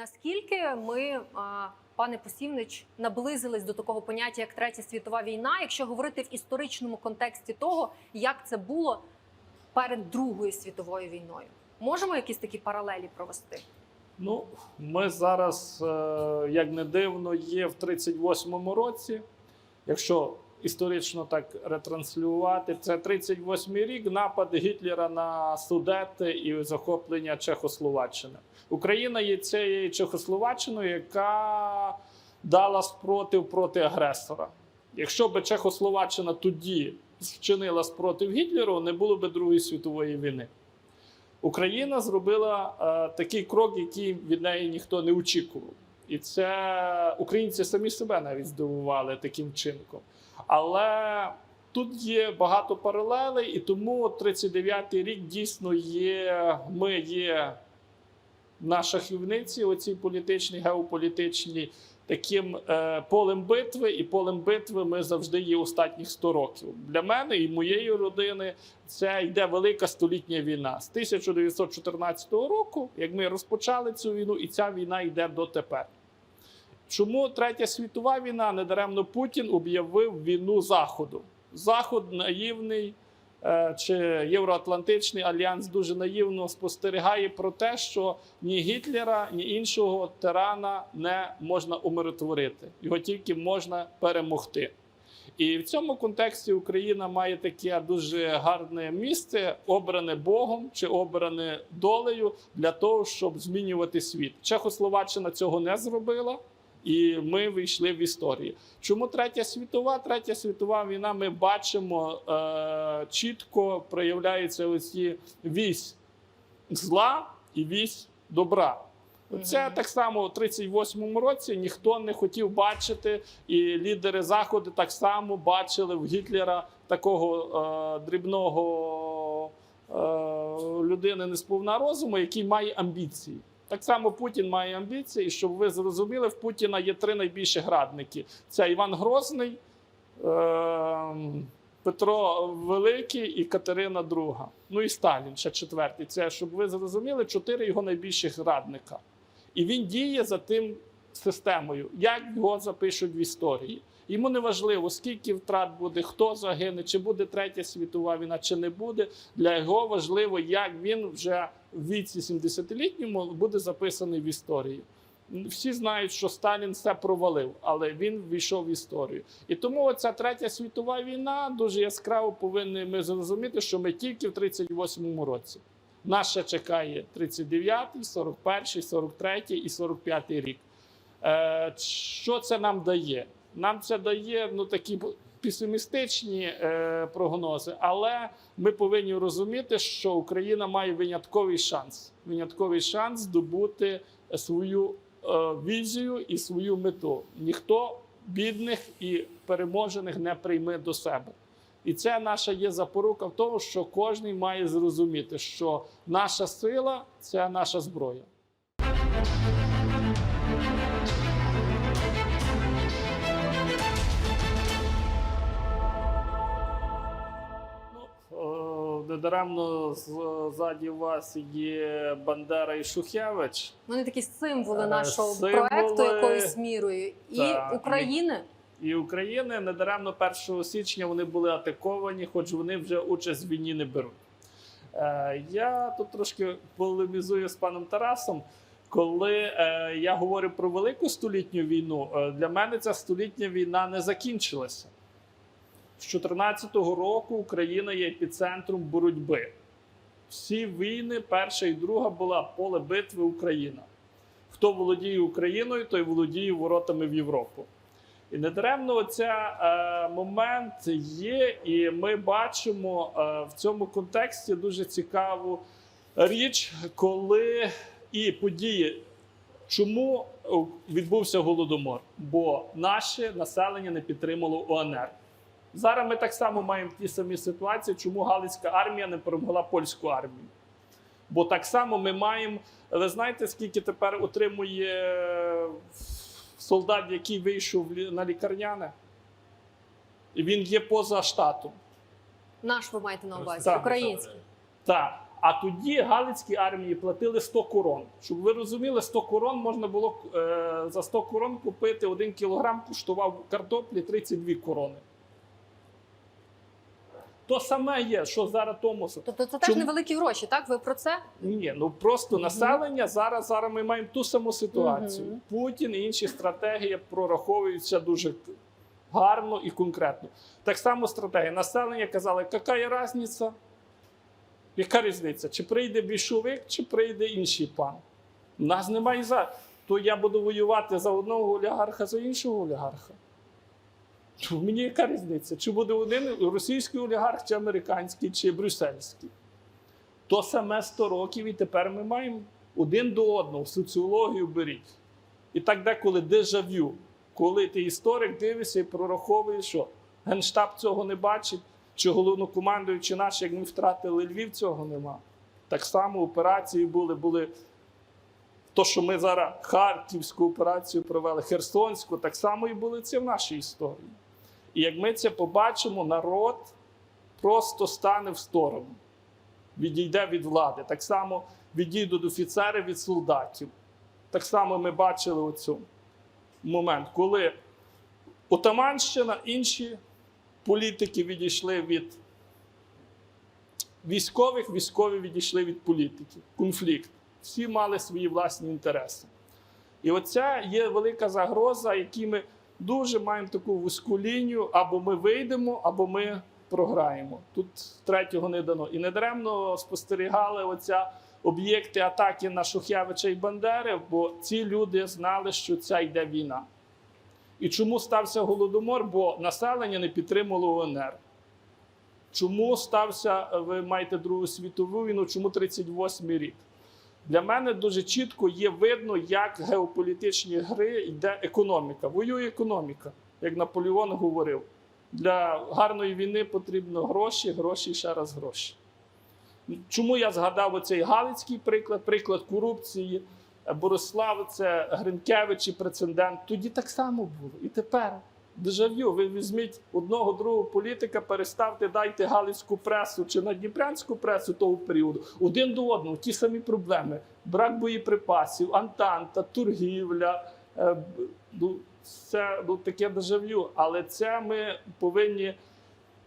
Наскільки ми, пане Посівнич, наблизились до такого поняття, як третя світова війна, якщо говорити в історичному контексті того, як це було перед Другою світовою війною? Можемо якісь такі паралелі провести? Ну, ми зараз, е, як не дивно, є в 38-му році. Якщо історично так ретранслювати, це 38-й рік напад Гітлера на Судети і захоплення Чехословаччини. Україна є цією Чехословаччиною, яка дала спротив проти агресора. Якщо б Чехословаччина тоді вчинила спротив Гітлеру, не було б Другої світової війни. Україна зробила е, такий крок, який від неї ніхто не очікував. І це українці самі себе навіть здивували таким чинком. Але тут є багато паралелей, і тому 39-й рік дійсно є. Ми є на шахівниці, оцій політичній, геополітичній, таким е, полем битви, і полем битви ми завжди є останніх 100 років. Для мене і моєї родини це йде велика столітня війна з 1914 року, як ми розпочали цю війну, і ця війна йде дотепер. Чому третя світова війна? Недаремно Путін об'явив війну Заходу. Заход наївний е, чи Євроатлантичний альянс дуже наївно спостерігає про те, що ні Гітлера, ні іншого тирана не можна умиротворити. Його тільки можна перемогти. І в цьому контексті Україна має таке дуже гарне місце, обране Богом чи обране долею для того, щоб змінювати світ. Чехословаччина цього не зробила. І ми вийшли в історію. Чому третя світова? Третя світова війна. Ми бачимо е, чітко проявляється оці вісь зла і вісь добра. Це так само у 38-му році ніхто не хотів бачити, і лідери заходу так само бачили в Гітлера такого е, дрібного е, людини несповна розуму, який має амбіції. Так само Путін має амбіції, щоб ви зрозуміли, в Путіна є три найбільші градники: це Іван Грозний, е, Петро Великий і Катерина II. Ну і Сталін ще четвертий. Це щоб ви зрозуміли, чотири його найбільших радника. І він діє за тим системою, як його запишуть в історії. Йому не важливо, скільки втрат буде, хто загине, чи буде третя світова війна, чи не буде. Для його важливо, як він вже в віці 70-літньому буде записаний в історії. Всі знають, що Сталін все провалив, але він війшов в історію. І тому ця третя світова війна дуже яскраво повинні ми зрозуміти, що ми тільки в 38-му році. Нас ще чекає 39-й, 41-й, 43-й і 45-й рік. Е, що це нам дає? Нам це дає ну, такі песимістичні е, прогнози, але ми повинні розуміти, що Україна має винятковий шанс. Винятковий шанс здобути свою е, візію і свою мету. Ніхто бідних і переможених не прийме до себе. І це наша є запорука в тому, що кожен має зрозуміти, що наша сила це наша зброя. Недаремно ззаді вас є Бандера і Шухевич. Вони такі символи Е, нашого символи, проекту якоюсь мірою і так, України. І України недаремно 1 січня вони були атаковані, хоч вони вже участь в війні не беруть. Е, я тут трошки полемізую з паном Тарасом. Коли е, я говорю про велику столітню війну, е, для мене ця столітня війна не закінчилася. З 14-го року Україна є епіцентром боротьби. Всі війни, перша і друга, була поле битви Україна. Хто володіє Україною, той володіє воротами в Європу. І недаремно оця е, момент є, і ми бачимо е, в цьому контексті дуже цікаву річ, коли і події, чому відбувся голодомор? Бо наше населення не підтримало ОНР. Зараз ми так само маємо ті самі ситуації, чому Галицька армія не перемогла польську армію. Бо так само ми маємо. Ви знаєте, скільки тепер отримує е, солдат, який вийшов на лікарняне? І він є поза штатом. Наш ви маєте на увазі, Так. український. Так. А тоді Галицькій армії платили 100 корон. Щоб ви розуміли, 100 корон можна було е, за 100 корон купити 1 кілограм, коштував картоплі 32 корони. То саме є, що зараз Томосу. Тобто це теж Чому- невеликі гроші, так? Ви про це? Ні, ну просто населення зараз, зараз ми маємо ту саму ситуацію. Мгм. Путін і інші стратегії прораховуються дуже гарно і конкретно. Так само стратегія. Населення казали, яка різниця? Яка різниця? Чи прийде більшовик, чи прийде інший пан? У нас немає за. То я буду воювати за одного олігарха, за іншого олігарха. Мені яка різниця? Чи буде один російський олігарх, чи американський, чи брюссельський? То саме 100 років, і тепер ми маємо один до одного соціологію беріть. І так деколи дежавю, коли ти історик дивишся і прораховуєш, що Генштаб цього не бачить, чи головнокомандуючи наш, як ми втратили Львів, цього нема. Так само операції були, були то, що ми зараз Харківську операцію провели, Херсонську, так само і були це в нашій історії. І як ми це побачимо, народ просто стане в сторону, відійде від влади. Так само відійдуть офіцери від солдатів. Так само ми бачили оцю момент, коли Отаманщина, інші політики відійшли від військових, військові відійшли від політиків. Конфлікт. Всі мали свої власні інтереси. І оця є велика загроза, якій ми дуже маємо таку вузьку лінію, або ми вийдемо, або ми програємо. Тут третього не дано. І недаремно спостерігали оця об'єкти атаки на Шухевича і Бандери, бо ці люди знали, що ця йде війна. І чому стався голодомор? Бо населення не підтримувало УНР. Чому стався, ви маєте Другу світову війну, чому 38 рік? Для мене дуже чітко є видно, як геополітичні гри йде економіка. Воює економіка, як Наполеон говорив. Для гарної війни потрібно гроші, гроші і ще раз гроші. Чому я згадав оцей Галицький приклад, приклад корупції, Борислав, це Гринкевич і прецедент. Тоді так само було. І тепер дежавю. Ви візьміть одного другого політика, переставте, дайте Галицьку пресу чи Надніпрянську пресу того періоду. Один до одного ті самі проблеми: брак боєприпасів, антанта, торгівля. е, ну, Це ну, таке дежавю. Але це ми повинні.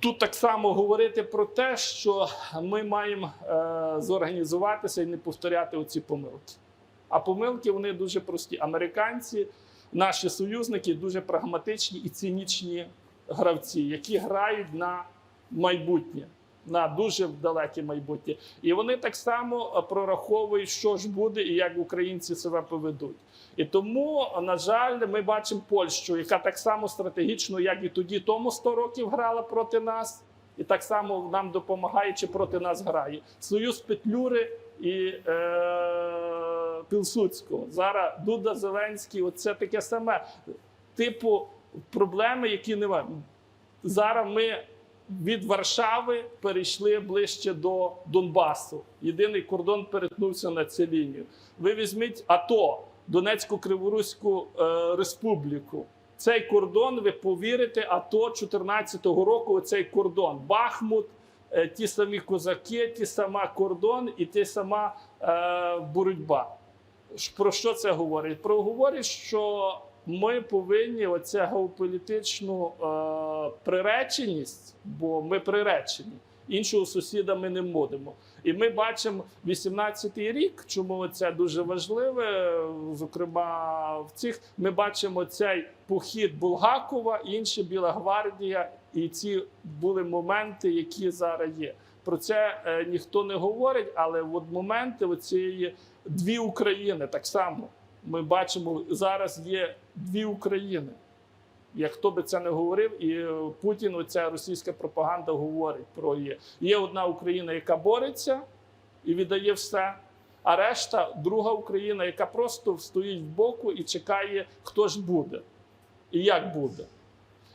Тут так само говорити про те, що ми маємо е, зорганізуватися і не повторяти оці помилки. А помилки вони дуже прості. Американці, наші союзники, дуже прагматичні і цинічні гравці, які грають на майбутнє, на дуже далеке майбутнє. І вони так само е, прораховують, що ж буде і як українці себе поведуть. І тому, на жаль, ми бачимо Польщу, яка так само стратегічно, як і тоді, тому 100 років грала проти нас, і так само нам допомагає чи проти нас грає. Союз Петлюри і е, Пілсудського. Зараз Дуда Зеленський, оце таке саме. Типу проблеми, які немає. Зараз ми від Варшави перейшли ближче до Донбасу. Єдиний кордон перетнувся на цю лінію. Ви візьміть АТО, Донецьку Криворуську е, Республіку. Цей кордон, ви повірите, АТО 2014 року. Оцей кордон. Бахмут, е, ті самі козаки, ті сама кордон і ті сама е, боротьба. Про що це говорить? Про говорить, що ми повинні оця геополітичну е, приреченість, бо ми приречені. Іншого сусіда ми не будемо. І ми бачимо 18-й рік, чому це дуже важливе. Зокрема, в цих ми бачимо цей похід Булгакова, інші Біла гвардія, і ці були моменти, які зараз є. Про це е, ніхто не говорить, але от моменти оцієї дві України так само. Ми бачимо, зараз є дві України. Як хто би це не говорив, і е, Путін, оця російська пропаганда говорить про є. Є одна Україна, яка бореться і віддає все, а решта друга Україна, яка просто стоїть в боку і чекає, хто ж буде і як буде.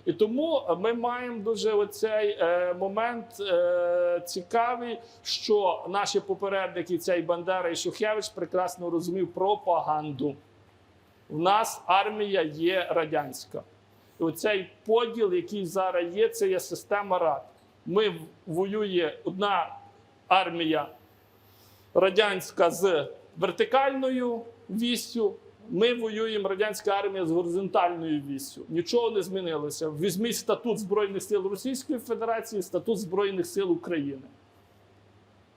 І тому ми маємо дуже оцей е, момент е, цікавий, що наші попередники, цей Бандера і Шухевич, прекрасно розумів пропаганду. В нас армія є радянська. І оцей поділ, який зараз є, це є система рад. Ми воює одна армія радянська з вертикальною віссю. Ми воюємо радянська армія з горизонтальною віссю. Нічого не змінилося. Візьміть статут Збройних сил Російської Федерації, статут Збройних сил України.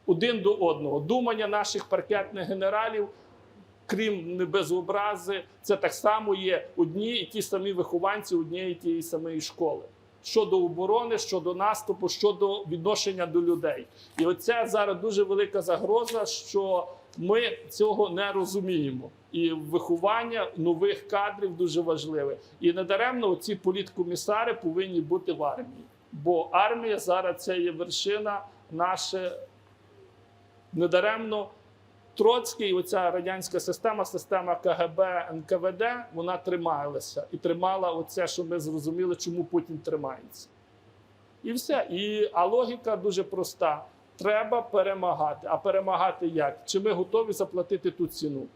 Один до одного. Думання наших паркетних генералів, крім не без образи, це так само є одні і ті самі вихованці однієї тієї самої школи. Щодо оборони, щодо наступу, щодо відношення до людей. І оця зараз дуже велика загроза, що ми цього не розуміємо. І виховання нових кадрів дуже важливе. І недаремно ці політкомісари повинні бути в армії. Бо армія зараз це є вершина наше недаремно. Троцький, оця радянська система, система КГБ, НКВД, вона трималася і тримала оце, що ми зрозуміли, чому Путін тримається. І все. І, а логіка дуже проста: треба перемагати. А перемагати як? Чи ми готові заплатити ту ціну?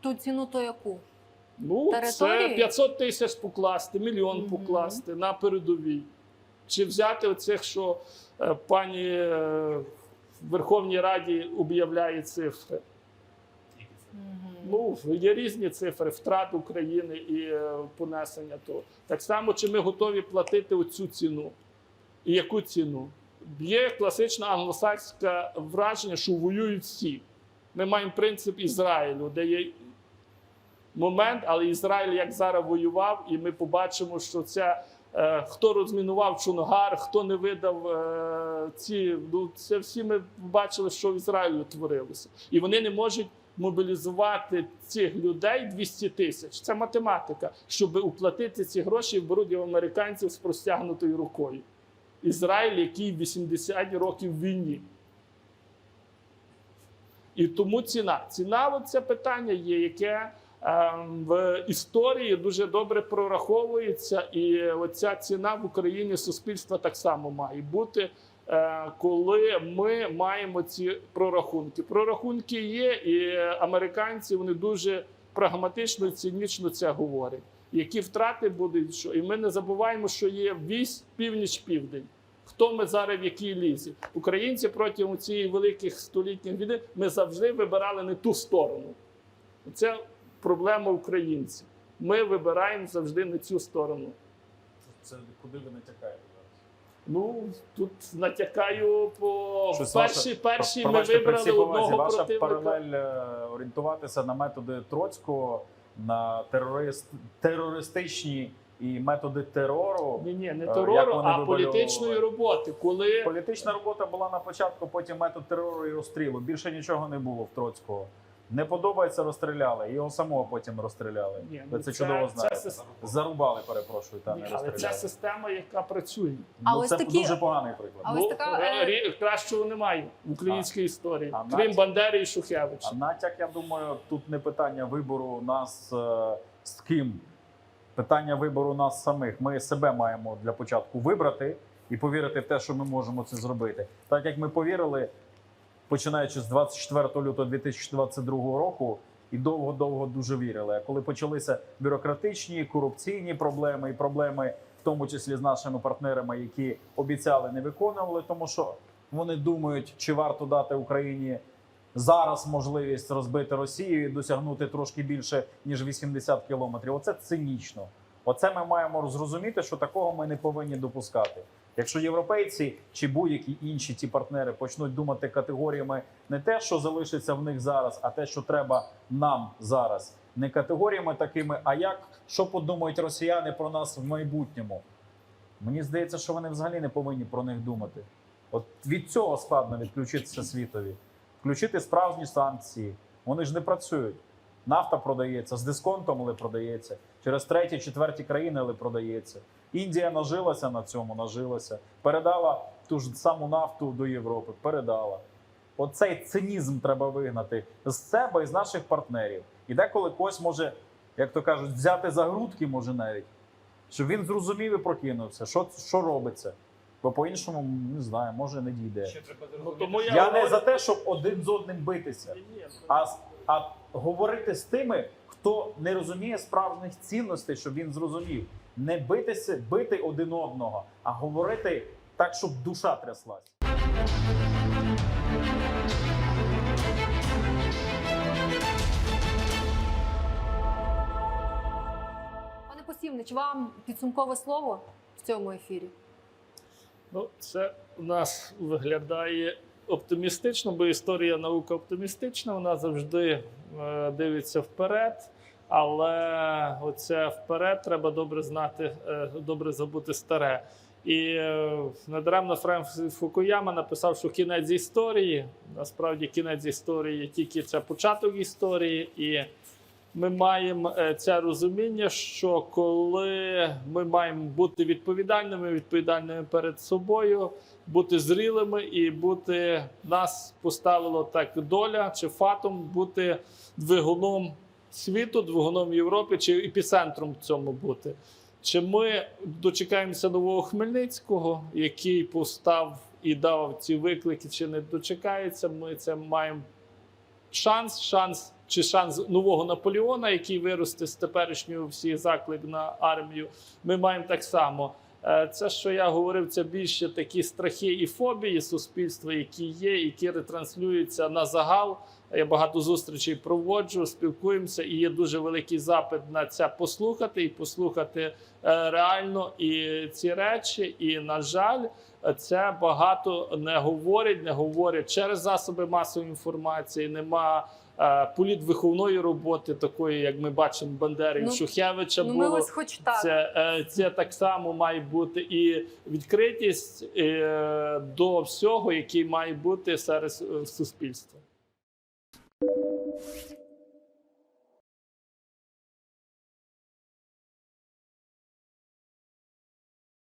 Ту ціну то яку? Ну, це 500 тисяч покласти, мільйон Мгм. покласти на передовій. Чи взяти оцих, що е, пані е, в Верховній Раді об'являє цифри? Ну, є різні цифри втрат України і е, понесення того. Так само, чи ми готові платити оцю ціну? І яку ціну? Є класичне англосакське враження, що воюють всі. Ми маємо принцип Ізраїлю, де є момент, але Ізраїль як зараз воював, і ми побачимо, що це. е, Хто розмінував Чунгар, хто не видав е, ці, ну це всі ми бачили, що в Ізраїлі творилося, і вони не можуть мобілізувати цих людей 200 тисяч. Це математика, щоб уплатити ці гроші, в американців з простягнутою рукою. Ізраїль, який 80 років в війні. І тому ціна. Ціна от це питання є, яке е, в історії дуже добре прораховується, і оця ціна в Україні суспільства так само має бути. е, Коли ми маємо ці прорахунки, прорахунки є, і американці вони дуже прагматично і цинічно це говорять. Які втрати будуть, що і ми не забуваємо, що є вісь північ-південь. Хто ми зараз в якій лізі? Українці протягом цієї великих столітніх війни ми завжди вибирали не ту сторону. Це проблема українців. Ми вибираємо завжди не цю сторону. Це куди ви натякаєте? Ну тут натякаю по Щось перші, ваше- перші ми вибрали одного ваша противника. паралель е, орієнтуватися на методи Троцького, на терорист, терористичні і методи терору. Ні, ні, не Е, терору, а політичної роботи. Коли Політична робота була на початку, потім метод терору і розстрілу. Більше нічого не було в Троцького. Не подобається, розстріляли. Його самого потім розстріляли. Ні, Ви ну, це це- чудово це знаєте. сис- Зарубали, перепрошую, та Ні, не але це розстріляли. система, яка працює. А ну, ось це такі- дуже поганий приклад. А ось така, е, рі- кращого немає в українській історії, а крім нація- Бандери і Шухевича. А натяк, я думаю, тут не питання вибору нас е, з ким. Питання вибору нас самих. Ми себе маємо для початку вибрати і повірити в те, що ми можемо це зробити. Так як ми повірили, починаючи з 24 лютого 2022 року, і довго-довго дуже вірили. А коли почалися бюрократичні, корупційні проблеми і проблеми, в тому числі з нашими партнерами, які обіцяли, не виконували, тому що вони думають, чи варто дати Україні зараз можливість розбити Росію і досягнути трошки більше ніж 80 кілометрів. Оце цинічно. Оце ми маємо зрозуміти, що такого ми не повинні допускати. Якщо європейці чи будь-які інші ті партнери почнуть думати категоріями не те, що залишиться в них зараз, а те, що треба нам зараз, не категоріями такими, а як що подумають росіяни про нас в майбутньому. Мені здається, що вони взагалі не повинні про них думати. От від цього складно відключитися світові, включити справжні санкції. Вони ж не працюють. Нафта продається з дисконтом, але продається. Через треті, четверті країни, але продається. Індія нажилася на цьому, нажилася. Передала ту ж саму нафту до Європи. Передала. Оцей цинізм треба вигнати з себе і з наших партнерів. І деколи когось може, як то кажуть, взяти за грудки, може навіть, щоб він зрозумів і прокинувся, що, що робиться. Бо по-іншому не знаю, може не дійде. Ну, тому я, Я не за те, щоб один з одним битися, Ні, ні, а, а говорити з тими, хто не розуміє справжніх цінностей, щоб він зрозумів не битися, бити один одного, а говорити так, щоб душа тряслась. Пане посівнич, вам підсумкове слово в цьому ефірі? Ну, це у нас виглядає. Оптимістично, бо історія наука оптимістична, вона завжди е, дивиться вперед. Але оце вперед треба добре знати, е, добре забути старе. І е, недаремно Френсіс Фукуяма написав, що кінець історії. Насправді кінець історії тільки це початок історії. І ми маємо е, це розуміння, що коли ми маємо бути відповідальними, відповідальними перед собою, бути зрілими і бути нас поставило так доля чи фатом бути двигуном світу, двигуном Європи чи епіцентром цьому бути. Чи ми дочекаємося нового Хмельницького, який постав і дав ці виклики, чи не дочекається? Ми це маємо шанс, шанс чи шанс нового Наполеона, який виросте з теперішнього всіх заклик на армію. Ми маємо так само. Е, Це, що я говорив, це більше такі страхи і фобії суспільства, які є, які ретранслюються на загал. Я багато зустрічей проводжу, спілкуємося, і є дуже великий запит на це послухати і послухати е, реально і ці речі. І на жаль, це багато не говорять, не говорять через засоби масової інформації. Нема е, політвиховної роботи, такої, як ми бачимо, Бандери Ну, Шухевича Ну, було. хоч так. Це, е, це так само має бути і відкритість е, до всього, який має бути серед суспільства. you